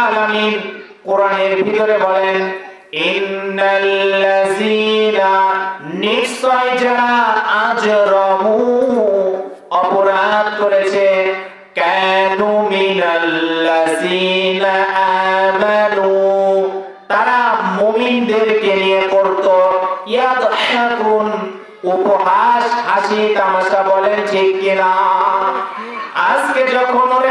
আলামিন কোরআনের ভিতরে বলেন অপরাধ করেছে তারা মুমিনদেরকে নিয়ে করত ইয়াদহাকুন, উপহাস, হাসি, তামাশা বলেন, ঠিক কিনা? আজকে যখন ওরে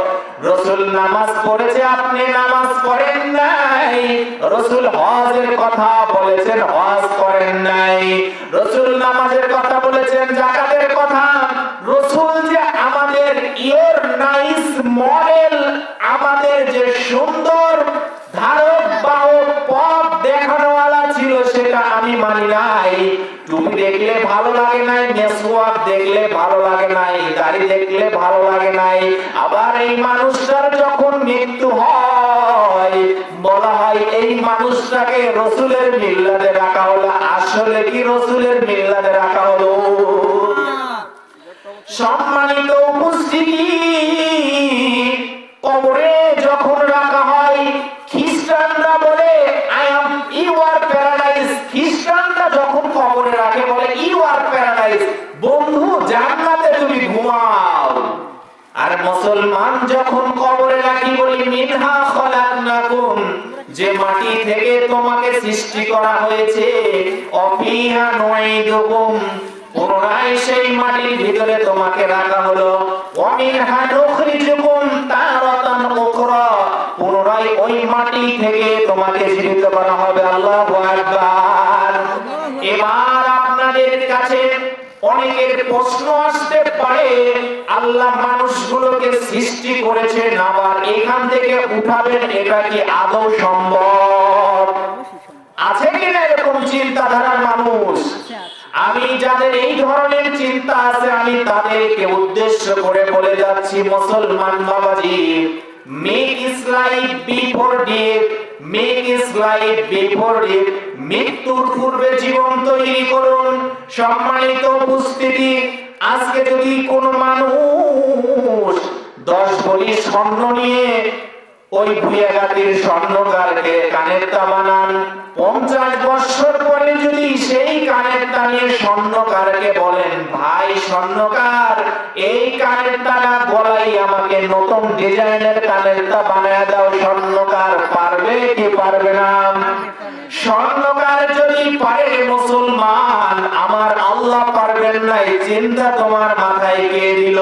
রসুল নামাজ পড়েছে, আপনি নামাজ পড়েন নাই। রসুল হজের কথা বলেছেন, হজ করেন নাই। রসুল নামাজের কথা বলেছেন, জাকাতের কথা। রসুল দেখলে ভালো লাগে নাই দেখলে ভালো লাগে নাই দেখলে ভালো লাগে নাই। আবার এই মানুষটার যখন মৃত্যু হয়, বলা হয় এই মানুষটাকে রসুলের মিল্লাতে রাখা হলো। আসলে কি রসুলের মিল্লাতে রাখা হলো? সম্মানিত উপস্থিতি, কবরে যখন রাখা যখন কবরে রাখে, বলে ইউ আর প্যারাডাইস বন্ধু, জান্নাতে তুমি ঘুমাও। আর মুসলমান যখন কবরে রাখি, বলি, মিনহা খলাকনাকুম, যে মাটি থেকে তোমাকে সৃষ্টি করা হয়েছে, অফিহা নুইদুকুম পুনরায় সেই মাটির ভিতরে তোমাকে রাখা হলো, অমিনহা নুখরিজুকুম তারাতান উখরা। পুনরায় ওই মাটি থেকে তোমাকে জীবিত করা হবে, আল্লাহু আকবার। এবার আপনাদের কাছে অনেকের প্রশ্ন আসতে পারে, আল্লাহ মানুষগুলোকে সৃষ্টি করেছেন আবার এখান থেকে উঠাবেন, এটা কি আদৌ সম্ভব? আছে কিনা এরকম চিন্তাধারার মানুষ? আমি যাদের এই ধরনের চিন্তা আছে, আমি তাদেরকে উদ্দেশ্য করে বলে যাচ্ছি, মুসলমান বাবাজি, make is life before death make is life before death মৃত্যুর পূর্বে জীবন তৈরি করুন, সম্মানিত উপস্থিতি, আজকে যদি কোনো মানুষ দশ ভরি স্বর্ণ নিয়ে ওই ভুয়াগাতির স্বর্ণকারকে কানের তা বানান, পঞ্চাশ বছর পরে যদি সেই কানের তা নিয়ে স্বর্ণকারকে স্বর্ণকার। এই কানের তারা গলাই আমাকে নতুন ডিজাইনের কানের তা বানায় দাও, স্বর্ণকার। পারবে কি পারবে না? স্বর্ণকার যদি পারে মুসলমান, আমার আল্লাহ পারবেন না এই চিন্তা তোমার মাথায় কে দিল?